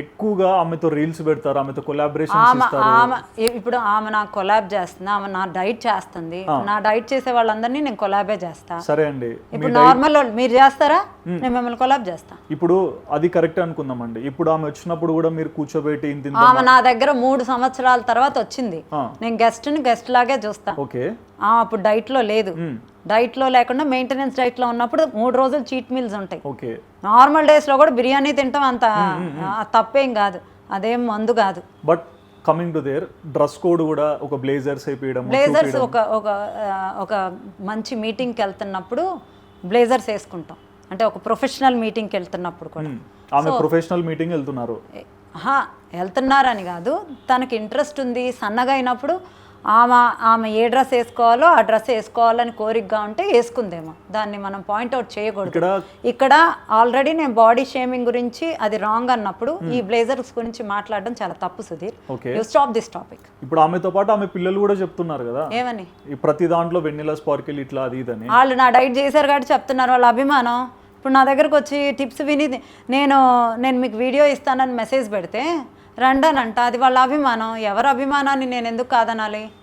ఎక్కువగా ఆమెతో రీల్స్ పెడతారు ఆమెతో కొలాబరేషన్ ఆమె ఇప్పుడు ఆమె నాకు కొలాబ్ చేస్తుంది ఆమె నా డైట్ చేస్తుంది. నా డైట్ చేసే వాళ్ళందరినీ నేను కొలాబే చేస్తా. సరే అండి ఇప్పుడు నార్మల్ మీరు చేస్తారా? నేను మిమ్మల్ని కొలాబ్ చేస్తా. ఇప్పుడు అది కరెక్ట్ అనుకుందామండి. ఇప్పుడు ఆమె వచ్చినప్పుడు కూడా మీరు కూర్చోబెట్టి ఇంత ఆమె నా దగ్గర మూడు సంవత్సరాల తర్వాత వచ్చింది. నేను గెస్ట్ని గెస్ట్ లాగే చూస్తా. ఓకే. ఆమె అప్పుడు డైట్లో లేదు. డైట్లో లేకుండా మెయింటెనెన్స్ డైట్లో ఉన్నప్పుడు మూడు రోజులు చీట్ మీల్స్ ఉంటాయి. ఓకే. నార్మల్ డేస్లో కూడా బిర్యానీ తింటాం అంత తప్పేం కాదు. అదేం మందు కాదు. But coming to their dress code కూడా ఒక బ్లేజర్స్ అయిపోయడం బ్లేజర్స్ ఒక ఒక ఒక మంచి మీటింగ్కి వెళ్తున్నప్పుడు బ్లేజర్స్ వేసుకుంటాం. అంటే ఒక ప్రొఫెషనల్ మీటింగ్కి వెళ్తున్నప్పుడు కూడా. ఆమె ప్రొఫెషనల్ మీటింగ్ వెళ్తున్నారు. వెళ్తున్నారని కాదు. తనకి ఇంట్రెస్ట్ ఉంది సన్నగా అయినప్పుడు ఆమె ఆమె ఏ డ్రెస్ వేసుకోవాలో ఆ డ్రెస్ వేసుకోవాలని కోరికగా ఉంటే వేసుకుందేమో. దాన్ని మనం పాయింట్అవుట్ చేయకూడదు. ఇక్కడ ఆల్రెడీ నేను బాడీ షేమింగ్ గురించి అది రాంగ్ అన్నప్పుడు ఈ బ్లేజర్స్ గురించి మాట్లాడడం చాలా తప్పు Sudheer. You stop this topic ఇప్పుడు ఆమెతో పాటు ఆమె పిల్లలు కూడా చెప్తున్నారు కదా. ఏమని? ప్రతి దాంట్లో వెన్నెల స్పార్కిల్ ఇట్లా అది ఇదని వాళ్ళు నా డైట్ చేశారు కాబట్టి చెప్తున్నారు వాళ్ళ అభిమానం. ఇప్పుడు నా దగ్గరకు వచ్చి టిప్స్ విని నేను నేను మీకు వీడియో ఇస్తానని మెసేజ్ పెడితే రండనంట అది వాళ్ళ అభిమానం. ఎవరి అభిమానాన్ని నేను ఎందుకు కాదనాలి?